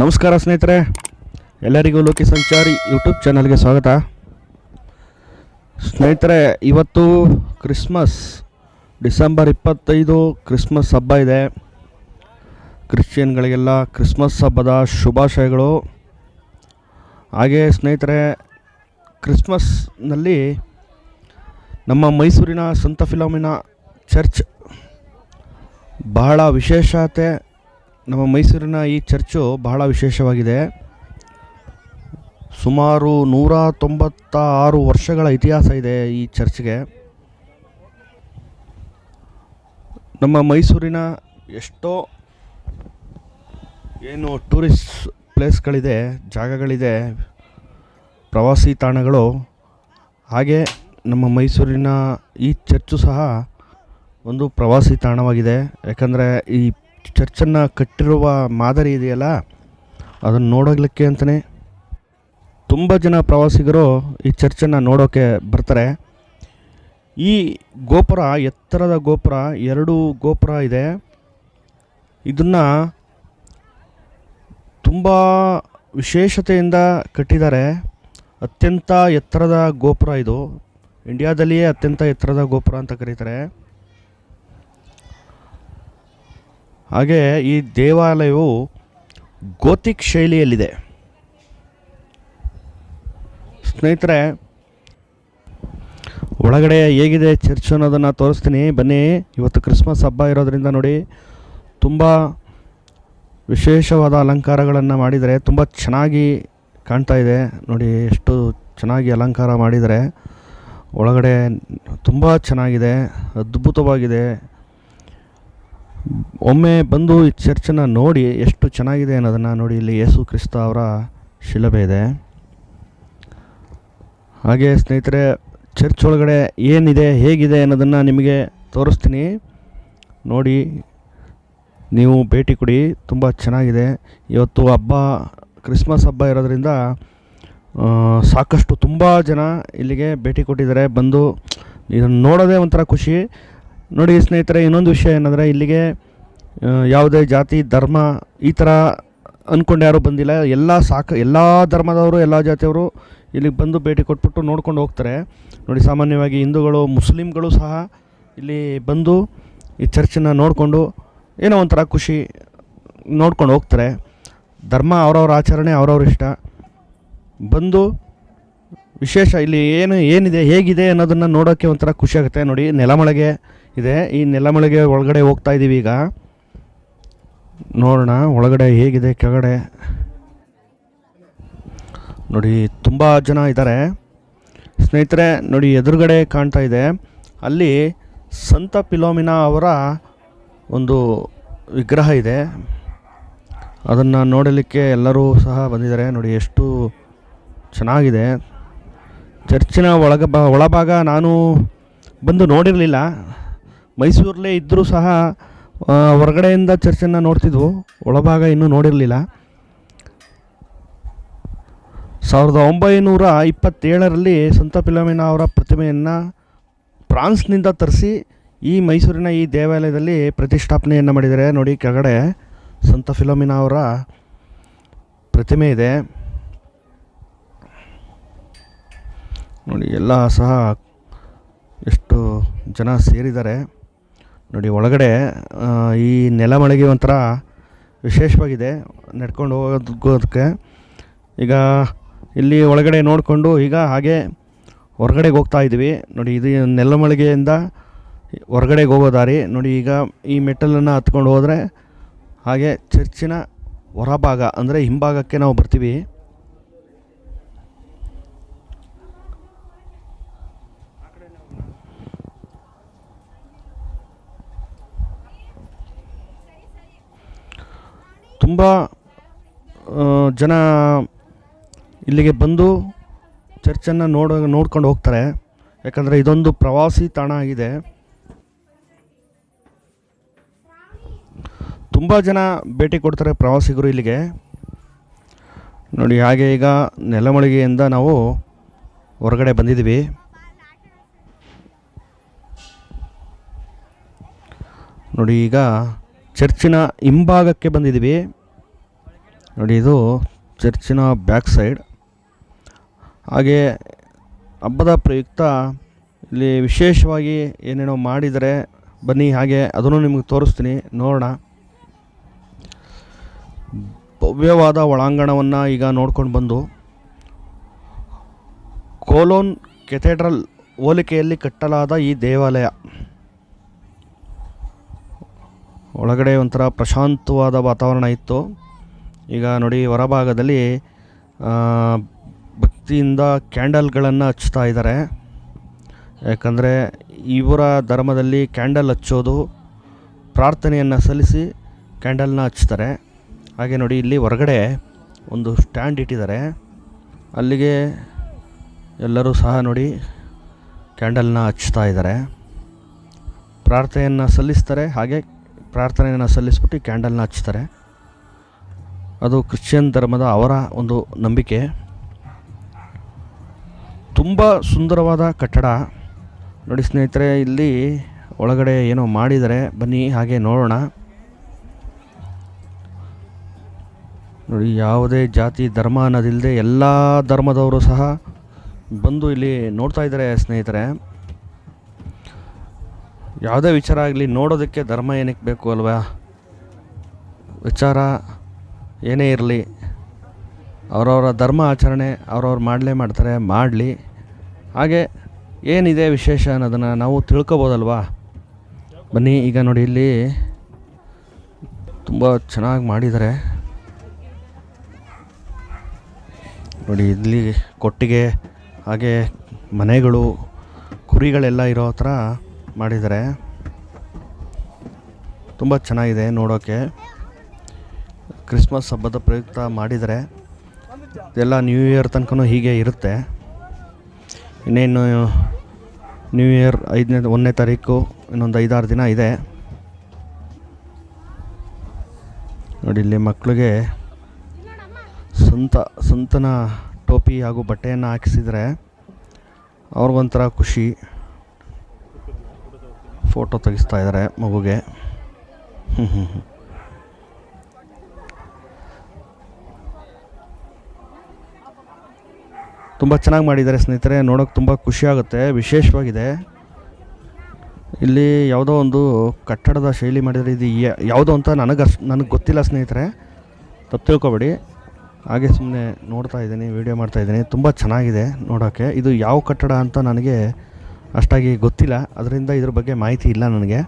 ನಮಸ್ಕಾರ ಸ್ನೇಹಿತರೆ, ಎಲ್ಲರಿಗೂ ಲೋಕಿ ಸಂಚಾರಿ ಯೂಟ್ಯೂಬ್ ಚಾನಲ್ಗೆ ಸ್ವಾಗತ. ಸ್ನೇಹಿತರೆ, ಇವತ್ತು ಕ್ರಿಸ್ಮಸ್, ಡಿಸೆಂಬರ್ ಇಪ್ಪತ್ತೈದು, ಕ್ರಿಸ್ಮಸ್ ಹಬ್ಬ ಇದೆ. ಕ್ರಿಶ್ಚಿಯನ್ಗಳಿಗೆಲ್ಲ ಕ್ರಿಸ್ಮಸ್ ಹಬ್ಬದ ಶುಭಾಶಯಗಳು. ಹಾಗೇ ಸ್ನೇಹಿತರೆ, ಕ್ರಿಸ್ಮಸ್ನಲ್ಲಿ ನಮ್ಮ ಮೈಸೂರಿನ ಸಂತ ಫಿಲೋಮಿನ ಚರ್ಚ್ ಬಹಳ ವಿಶೇಷತೆ ನಮ್ಮ ಮೈಸೂರಿನ ಈ ಚರ್ಚು ಬಹಳ ವಿಶೇಷವಾಗಿದೆ. ಸುಮಾರು ನೂರ ತೊಂಬತ್ತ ಆರು ವರ್ಷಗಳ ಇತಿಹಾಸ ಇದೆ ಈ ಚರ್ಚ್ಗೆ. ನಮ್ಮ ಮೈಸೂರಿನ ಎಷ್ಟೋ ಏನು ಟೂರಿಸ್ಟ್ ಪ್ಲೇಸ್ಗಳಿದೆ, ಜಾಗಗಳಿದೆ, ಪ್ರವಾಸಿ ತಾಣಗಳು, ಹಾಗೆ ನಮ್ಮ ಮೈಸೂರಿನ ಈ ಚರ್ಚು ಸಹ ಒಂದು ಪ್ರವಾಸಿ ತಾಣವಾಗಿದೆ. ಯಾಕಂದರೆ ಈ ಚರ್ಚನ್ನು ಕಟ್ಟಿರುವ ಮಾದರಿ ಇದೆಯಲ್ಲ? ಅದನ್ನು ನೋಡೋಗ್ಲಿಕ್ಕೆ ಅಂತಲೇ ತುಂಬ ಜನ ಪ್ರವಾಸಿಗರು ಈ ಚರ್ಚನ್ನು ನೋಡೋಕ್ಕೆ ಬರ್ತಾರೆ. ಈ ಗೋಪುರ, ಎತ್ತರದ ಗೋಪುರ, ಎರಡು ಗೋಪುರ ಇದೆ. ಇದನ್ನು ತುಂಬ ವಿಶೇಷತೆಯಿಂದ ಕಟ್ಟಿದ್ದಾರೆ. ಅತ್ಯಂತ ಎತ್ತರದ ಗೋಪುರ ಇದು. ಇಂಡಿಯಾದಲ್ಲಿಯೇ ಅತ್ಯಂತ ಎತ್ತರದ ಗೋಪುರ ಅಂತ ಕರೀತಾರೆ. ಹಾಗೆ ಈ ದೇವಾಲಯವು ಗೋತಿಕ್ ಶೈಲಿಯಲ್ಲಿದೆ. ಸ್ನೇಹಿತರೆ, ಒಳಗಡೆ ಹೇಗಿದೆ ಚರ್ಚ್ ಅನ್ನೋದನ್ನು ತೋರಿಸ್ತೀನಿ. ಬನ್ನಿ, ಇವತ್ತು ಕ್ರಿಸ್ಮಸ್ ಹಬ್ಬ ಇರೋದ್ರಿಂದ ನೋಡಿ ತುಂಬ ವಿಶೇಷವಾದ ಅಲಂಕಾರಗಳನ್ನು ಮಾಡಿದರೆ ತುಂಬ ಚೆನ್ನಾಗಿ ಕಾಣ್ತಾ ಇದೆ. ನೋಡಿ, ಎಷ್ಟು ಚೆನ್ನಾಗಿ ಅಲಂಕಾರ ಮಾಡಿದರೆ. ಒಳಗಡೆ ತುಂಬ ಚೆನ್ನಾಗಿದೆ, ಅದ್ಭುತವಾಗಿದೆ. ಒಮ್ಮೆ ಬಂದು ಈ ಚರ್ಚನ್ನು ನೋಡಿ ಎಷ್ಟು ಚೆನ್ನಾಗಿದೆ ಅನ್ನೋದನ್ನು ನೋಡಿ ಇಲ್ಲಿ ಯೇಸು ಕ್ರಿಸ್ತ ಅವರ ಶಿಲಭೆ ಇದೆ. ಹಾಗೆ ಸ್ನೇಹಿತರೆ, ಚರ್ಚ್ ಒಳಗಡೆ ಏನಿದೆ, ಹೇಗಿದೆ ಅನ್ನೋದನ್ನು ನಿಮಗೆ ತೋರಿಸ್ತೀನಿ. ನೋಡಿ, ನೀವು ಭೇಟಿ ಕೊಡಿ, ತುಂಬ ಚೆನ್ನಾಗಿದೆ. ಇವತ್ತು ಹಬ್ಬ, ಕ್ರಿಸ್ಮಸ್ ಹಬ್ಬ ಇರೋದ್ರಿಂದ ಸಾಕಷ್ಟು ತುಂಬ ಜನ ಇಲ್ಲಿಗೆ ಭೇಟಿ ಕೊಟ್ಟಿದ್ದಾರೆ, ಬಂದು ಇದನ್ನು ನೋಡೋದೇ ಒಂಥರ ಖುಷಿ. ನೋಡಿ ಸ್ನೇಹಿತರೆ, ಇನ್ನೊಂದು ವಿಷಯ ಏನಂದರೆ, ಇಲ್ಲಿಗೆ ಯಾವುದೇ ಜಾತಿ, ಧರ್ಮ ಈ ಥರ ಅಂದ್ಕೊಂಡು ಯಾರೂ ಬಂದಿಲ್ಲ. ಎಲ್ಲ ಸಾಕು, ಎಲ್ಲ ಧರ್ಮದವರು, ಎಲ್ಲ ಜಾತಿಯವರು ಇಲ್ಲಿಗೆ ಬಂದು ಭೇಟಿ ಕೊಟ್ಬಿಟ್ಟು ನೋಡ್ಕೊಂಡು ಹೋಗ್ತಾರೆ. ನೋಡಿ, ಸಾಮಾನ್ಯವಾಗಿ ಹಿಂದೂಗಳು, ಮುಸ್ಲಿಮ್ಗಳು ಸಹ ಇಲ್ಲಿ ಬಂದು ಈ ಚರ್ಚನ್ನು ನೋಡಿಕೊಂಡು ಏನೋ ಒಂಥರ ಖುಷಿ ನೋಡ್ಕೊಂಡು ಹೋಗ್ತಾರೆ. ಧರ್ಮ ಅವ್ರವ್ರ ಆಚರಣೆ, ಅವ್ರವ್ರ ಇಷ್ಟ. ಬಂದು ವಿಶೇಷ ಇಲ್ಲಿ ಏನು, ಏನಿದೆ, ಹೇಗಿದೆ ಅನ್ನೋದನ್ನು ನೋಡೋಕ್ಕೆ ಒಂಥರ ಖುಷಿಯಾಗುತ್ತೆ ನೋಡಿ, ನೆಲಮಳೆಗೆ ಇದೆ. ಈ ನೆಲಮಳಿಗೆ ಒಳಗಡೆ ಹೋಗ್ತಾ ಇದ್ದೀವಿ ಈಗ. ನೋಡೋಣ ಒಳಗಡೆ ಹೇಗಿದೆ, ಕೆಳಗಡೆ. ನೋಡಿ, ತುಂಬ ಜನ ಇದ್ದಾರೆ. ಸ್ನೇಹಿತರೆ, ನೋಡಿ, ಎದುರುಗಡೆ ಕಾಣ್ತಾ ಇದೆ. ಅಲ್ಲಿ ಸಂತ ಪಿಲೋಮಿನಾ ಅವರ ಒಂದು ವಿಗ್ರಹ ಇದೆ. ಅದನ್ನು ನೋಡಲಿಕ್ಕೆ ಎಲ್ಲರೂ ಸಹ ಬಂದಿದ್ದಾರೆ. ನೋಡಿ, ಎಷ್ಟು ಚೆನ್ನಾಗಿದೆ. ಚರ್ಚಿನ ಒಳಗ ಬ, ಒಳಭಾಗ ನಾನು ಬಂದು ನೋಡಿರಲಿಲ್ಲ. ಮೈಸೂರಲ್ಲೇ ಇದ್ದರೂ ಸಹ ಹೊರಗಡೆಯಿಂದ ಚರ್ಚನ್ನು ನೋಡ್ತಿದ್ವು. ಒಳಭಾಗ ಇನ್ನೂ ನೋಡಿರಲಿಲ್ಲ. ಸಾವಿರದ ಒಂಬೈನೂರ ಇಪ್ಪತ್ತೇಳರಲ್ಲಿ ಸಂತ ಫಿಲೋಮಿನಾ ಅವರ ಪ್ರತಿಮೆಯನ್ನು ಫ್ರಾನ್ಸ್ನಿಂದ ತರಿಸಿ ಈ ಮೈಸೂರಿನ ಈ ದೇವಾಲಯದಲ್ಲಿ ಪ್ರತಿಷ್ಠಾಪನೆಯನ್ನು ಮಾಡಿದ್ದಾರೆ. ನೋಡಿ, ಕೆಳಗಡೆ ಸಂತ ಫಿಲೋಮಿನಾ ಅವರ ಪ್ರತಿಮೆ ಇದೆ. ನೋಡಿ, ಎಲ್ಲ ಸಹ ಎಷ್ಟು ಜನ ಸೇರಿದ್ದಾರೆ. ನೋಡಿ, ಒಳಗಡೆ ಈ ನೆಲಮಳೆಗೆ ಒಂಥರ ವಿಶೇಷವಾಗಿದೆ ನಡ್ಕೊಂಡು ಹೋಗೋದಕ್ಕೆ. ಈಗ ಇಲ್ಲಿ ಒಳಗಡೆ ನೋಡಿಕೊಂಡು ಈಗ ಹಾಗೆ ಹೊರಗಡೆಗೆ ಹೋಗ್ತಾ ಇದ್ದೀವಿ. ನೋಡಿ, ಇದು ನೆಲಮಳಿಗೆಯಿಂದ ಹೊರಗಡೆಗೆ ಹೋಗೋ ದಾರಿ. ನೋಡಿ, ಈಗ ಈ ಮೆಟ್ಟಲನ್ನು ಹತ್ಕೊಂಡು ಹೋದರೆ ಹಾಗೆ ಚರ್ಚಿನ ಹೊರಭಾಗ ಅಂದರೆ ಹಿಂಭಾಗಕ್ಕೆ ನಾವು ಬರ್ತೀವಿ. ತುಂಬ ಜನ ಇಲ್ಲಿಗೆ ಬಂದು ಚರ್ಚನ್ನು ನೋಡ, ನೋಡ್ಕೊಂಡು ಹೋಗ್ತಾರೆ. ಯಾಕಂದರೆ ಇದೊಂದು ಪ್ರವಾಸಿ ತಾಣ ಆಗಿದೆ. ತುಂಬ ಜನ ಭೇಟಿ ಕೊಡ್ತಾರೆ ಪ್ರವಾಸಿಗರು ಇಲ್ಲಿಗೆ. ನೋಡಿ, ಹಾಗೆ ಈಗ ನೆಲಮಳಿಗೆಯಿಂದ ನಾವು ಹೊರಗಡೆ ಬಂದಿದ್ದೀವಿ. ನೋಡಿ, ಈಗ ಚರ್ಚಿನ ಹಿಂಭಾಗಕ್ಕೆ ಬಂದಿದ್ದೀವಿ. ನೋಡಿ, ಇದು ಚರ್ಚಿನ ಬ್ಯಾಕ್ ಸೈಡ್. ಹಾಗೆ ಹಬ್ಬದ ಪ್ರಯುಕ್ತ ಇಲ್ಲಿ ವಿಶೇಷವಾಗಿ ಏನೇನೋ ಮಾಡಿದರೆ ಬನ್ನಿ, ಹಾಗೆ ಅದನ್ನು ನಿಮಗೆ ತೋರಿಸ್ತೀನಿ, ನೋಡೋಣ. ಭವ್ಯವಾದ ಒಳಾಂಗಣವನ್ನು ಈಗ ನೋಡ್ಕೊಂಡು ಬಂದು ಕೋಲೋನ್ ಕೆಥೆಡ್ರಲ್ ಹೋಲಿಕೆಯಲ್ಲಿ ಕಟ್ಟಲಾದ ಈ ದೇವಾಲಯ. ಒಳಗಡೆ ಒಂಥರ ಪ್ರಶಾಂತವಾದ ವಾತಾವರಣ ಇತ್ತು. ಈಗ ನೋಡಿ ಹೊರಭಾಗದಲ್ಲಿ ಭಕ್ತಿಯಿಂದ ಕ್ಯಾಂಡಲ್ಗಳನ್ನು ಹಚ್ತಾ ಇದ್ದಾರೆ. ಯಾಕಂದರೆ ಇವರ ಧರ್ಮದಲ್ಲಿ ಕ್ಯಾಂಡಲ್ ಹಚ್ಚೋದು, ಪ್ರಾರ್ಥನೆಯನ್ನು ಸಲ್ಲಿಸಿ ಕ್ಯಾಂಡಲ್ನ ಹಚ್ತಾರೆ ಹಾಗೆ ನೋಡಿ ಇಲ್ಲಿ ಹೊರಗಡೆ ಒಂದು ಸ್ಟ್ಯಾಂಡ್ ಇಟ್ಟಿದ್ದಾರೆ. ಅಲ್ಲಿಗೆ ಎಲ್ಲರೂ ಸಹ ನೋಡಿ ಕ್ಯಾಂಡಲ್ನ ಹಚ್ತಾ ಇದ್ದಾರೆ. ಪ್ರಾರ್ಥನೆಯನ್ನು ಸಲ್ಲಿಸ್ತಾರೆ. ಹಾಗೆ ಪ್ರಾರ್ಥನೆಯನ್ನು ಸಲ್ಲಿಸ್ಬಿಟ್ಟು ಕ್ಯಾಂಡಲ್ನ ಹಚ್ತಾರೆ. ಅದು ಕ್ರಿಶ್ಚಿಯನ್ ಧರ್ಮದ ಅವರ ಒಂದು ನಂಬಿಕೆ. ತುಂಬ ಸುಂದರವಾದ ಕಟ್ಟಡ. ನೋಡಿ ಸ್ನೇಹಿತರೆ, ಇಲ್ಲಿ ಒಳಗಡೆ ಏನೋ ಮಾಡಿದರೆ ಬನ್ನಿ, ಹಾಗೆ ನೋಡೋಣ. ನೋಡಿ, ಯಾವುದೇ ಜಾತಿ, ಧರ್ಮ ಅನ್ನೋದಿಲ್ಲದೆ ಎಲ್ಲ ಧರ್ಮದವರು ಸಹ ಬಂದು ಇಲ್ಲಿ ನೋಡ್ತಾ ಇದ್ದಾರೆ ಸ್ನೇಹಿತರೆ. ಯಾವುದೇ ವಿಚಾರ ಆಗಲಿ, ನೋಡೋದಕ್ಕೆ ಧರ್ಮ ಏನಕ್ಕೆ ಬೇಕು ಅಲ್ವಾ? ವಿಚಾರ ಏನೇ ಇರಲಿ, ಅವರವರ ಧರ್ಮ ಆಚರಣೆ ಅವ್ರವ್ರು ಮಾಡಲೇ ಮಾಡ್ತಾರೆ, ಮಾಡಲಿ. ಹಾಗೆ ಏನಿದೆ ವಿಶೇಷ ಅನ್ನೋದನ್ನು ನಾವು ತಿಳ್ಕೊಬೋದಲ್ವಾ? ಬನ್ನಿ, ಈಗ ನೋಡಿ ಇಲ್ಲಿ ತುಂಬ ಚೆನ್ನಾಗಿ ಮಾಡಿದ್ದಾರೆ. ನೋಡಿ, ಇಲ್ಲಿ ಕೊಟ್ಟಿಗೆ, ಹಾಗೆ ಮನೆಗಳು, ಕುರಿಗಳೆಲ್ಲ ಇರೋ ಥರ ಮಾಡಿದ್ದಾರೆ. ತುಂಬ ಚೆನ್ನಾಗಿದೆ ನೋಡೋಕ್ಕೆ ಕ್ರಿಸ್ಮಸ್ ಹಬ್ಬದ ಪ್ರಯುಕ್ತ ಮಾಡಿದರೆ ಎಲ್ಲ ನ್ಯೂ ಇಯರ್ ತನಕ ಹೀಗೆ ಇರುತ್ತೆ. ಇನ್ನೇನು ನ್ಯೂ ಇಯರ್ ಐದನೇ, ಒಂದನೇ ತಾರೀಕು, ಇನ್ನೊಂದು ಐದಾರು ದಿನ ಇದೆ. ನೋಡಿ, ಇಲ್ಲಿ ಮಕ್ಕಳಿಗೆ ಸಂತ, ಸಂತನ ಟೋಪಿ ಹಾಗೂ ಬಟ್ಟೆಯನ್ನು ಹಾಕಿಸಿದರೆ ಅವ್ರಿಗೊಂಥರ ಖುಷಿ. ಫೋಟೋ ತೆಗಿಸ್ತಾ ಇದ್ದಾರೆ ಮಗುಗೆ. ಹ್ಞೂ ತುಂಬ ಚೆನ್ನಾಗಿ ಮಾಡಿದ್ದಾರೆ ಸ್ನೇಹಿತರೆ, ನೋಡೋಕೆ ತುಂಬ ಖುಷಿಯಾಗುತ್ತೆ, ವಿಶೇಷವಾಗಿದೆ. ಇಲ್ಲಿ ಯಾವುದೋ ಒಂದು ಕಟ್ಟಡದ ಶೈಲಿ ಮಾಡಿದರೆ ಇದು ಯಾವುದೋ ಅಂತ ನನಗೆ ನನಗೆ ಗೊತ್ತಿಲ್ಲ ಸ್ನೇಹಿತರೆ. ತಪ್ಪು ತಿಳ್ಕೊಬೇಡಿ. ಹಾಗೆ ಸುಮ್ಮನೆ ನೋಡ್ತಾ ಇದ್ದೀನಿ, ವೀಡಿಯೋ ಮಾಡ್ತಾ ಇದ್ದೀನಿ. ತುಂಬ ಚೆನ್ನಾಗಿದೆ ನೋಡೋಕ್ಕೆ ಇದು ಯಾವ ಕಟ್ಟಡ ಅಂತ ನನಗೆ ಅಷ್ಟಾಗಿ ಗೊತ್ತಿಲ್ಲ. ಅದರಿಂದ ಇದ್ರ ಬಗ್ಗೆ ಮಾಹಿತಿ ಇಲ್ಲ ನನಗೆ.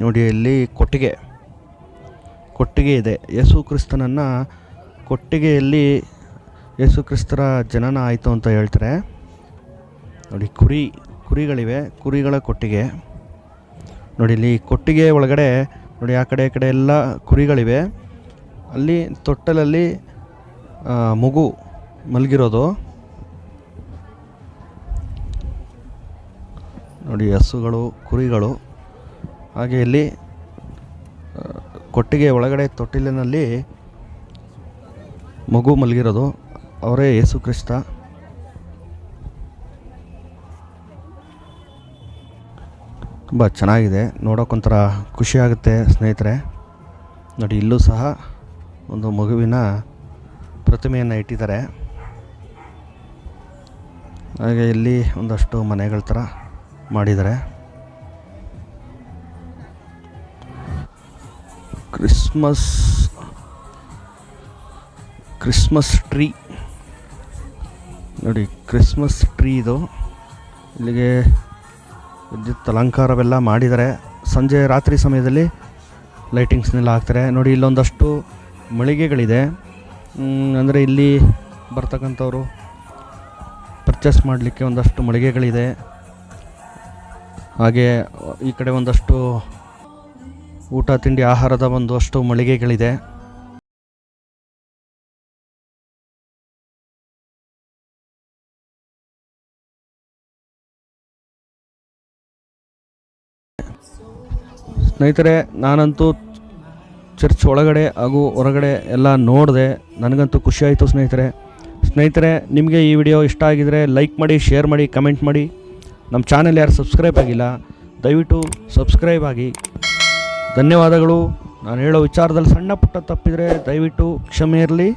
ನೋಡಿ, ಇಲ್ಲಿ ಕೊಟ್ಟಿಗೆ. ಕೊಟ್ಟಿಗೆ ಇದೆ. ಯೇಸು ಕ್ರಿಸ್ತನನ್ನು ಕೊಟ್ಟಿಗೆಯಲ್ಲಿ ಯೇಸು ಕ್ರಿಸ್ತರ ಜನನ ಆಯಿತು ಅಂತ ಹೇಳ್ತಾರೆ. ನೋಡಿ, ಕುರಿ, ಕುರಿಗಳಿವೆ. ಕುರಿಗಳ ಕೊಟ್ಟಿಗೆ. ನೋಡಿ, ಇಲ್ಲಿ ಕೊಟ್ಟಿಗೆ ಒಳಗಡೆ, ನೋಡಿ, ಆ ಕಡೆ, ಈ ಕಡೆ ಎಲ್ಲ ಕುರಿಗಳಿವೆ. ಅಲ್ಲಿ ತೊಟ್ಟಲಲ್ಲಿ ಮಗು ಮಲಗಿರೋದು. ನೋಡಿ, ಹಸುಗಳು, ಕುರಿಗಳು, ಹಾಗೆ ಇಲ್ಲಿ ಕೊಟ್ಟಿಗೆ ಒಳಗಡೆ ತೊಟ್ಟಿಲಿನಲ್ಲಿ ಮಗು ಮಲಗಿರೋದು. ಅವರೇ ಯೇಸು ಕ್ರಿಸ್ತ. ತುಂಬ ಚೆನ್ನಾಗಿದೆ. ನೋಡೋಕ್ಕೊಂಥರ ಖುಷಿಯಾಗುತ್ತೆ ಸ್ನೇಹಿತರೆ. ನೋಡಿ, ಇಲ್ಲೂ ಸಹ ಒಂದು ಮಗುವಿನ ಪ್ರತಿಮೆಯನ್ನು ಇಟ್ಟಿದ್ದಾರೆ. ಹಾಗೆ ಇಲ್ಲಿ ಒಂದಷ್ಟು ಮನೆಗಳ ಥರ ಮಾಡಿದ್ದಾರೆ. ಕ್ರಿಸ್ಮಸ್ ಕ್ರಿಸ್ಮಸ್ ಟ್ರೀ ನೋಡಿ ಕ್ರಿಸ್ಮಸ್ ಟ್ರೀ ಇದು. ಇಲ್ಲಿಗೆ ವಿದ್ಯುತ್ ಅಲಂಕಾರವೆಲ್ಲ ಮಾಡಿದ್ದಾರೆ. ಸಂಜೆ ರಾತ್ರಿ ಸಮಯದಲ್ಲಿ ಲೈಟಿಂಗ್ಸ್ನೆಲ್ಲ ಹಾಕ್ತಾರೆ. ನೋಡಿ, ಇಲ್ಲೊಂದಷ್ಟು ಮಳಿಗೆಗಳಿದೆ. ಅಂದರೆ ಇಲ್ಲಿ ಬರ್ತಕ್ಕಂಥವ್ರು ಪರ್ಚೇಸ್ ಮಾಡಲಿಕ್ಕೆ ಒಂದಷ್ಟು ಮಳಿಗೆಗಳಿದೆ. ಹಾಗೆ, ಈ ಕಡೆ ಒಂದಷ್ಟು ಊಟ, ತಿಂಡಿ, ಆಹಾರದ ಒಂದಷ್ಟು ಮಳಿಗೆಗಳಿದೆ. ಸ್ನೇಹಿತರೆ, ನಾನಂತೂ ಚರ್ಚ್ ಒಳಗಡೆ ಹಾಗೂ ಹೊರಗಡೆ ಎಲ್ಲ ನೋಡಿದೆ. ನನಗಂತೂ ಖುಷಿ ಆಯಿತು ಸ್ನೇಹಿತರೆ. ಸ್ನೇಹಿತರೆ, ನಿಮಗೆ ಈ ವಿಡಿಯೋ ಇಷ್ಟ ಆಗಿದರೆ ಲೈಕ್ ಮಾಡಿ, ಶೇರ್ ಮಾಡಿ, ಕಮೆಂಟ್ ಮಾಡಿ. ನಮ್ಮ ಚಾನೆಲ್ ಯಾರು ಸಬ್ಸ್ಕ್ರೈಬ್ ಆಗಿಲ್ಲ, ದಯವಿಟ್ಟು ಸಬ್ಸ್ಕ್ರೈಬ್ ಆಗಿ. ಧನ್ಯವಾದಗಳು. ನಾನು ಹೇಳೋ ವಿಚಾರದಲ್ಲಿ ಸಣ್ಣ ಪುಟ್ಟ ತಪ್ಪಿದರೆ ದಯವಿಟ್ಟು ಕ್ಷಮೆ ಇರಲಿ.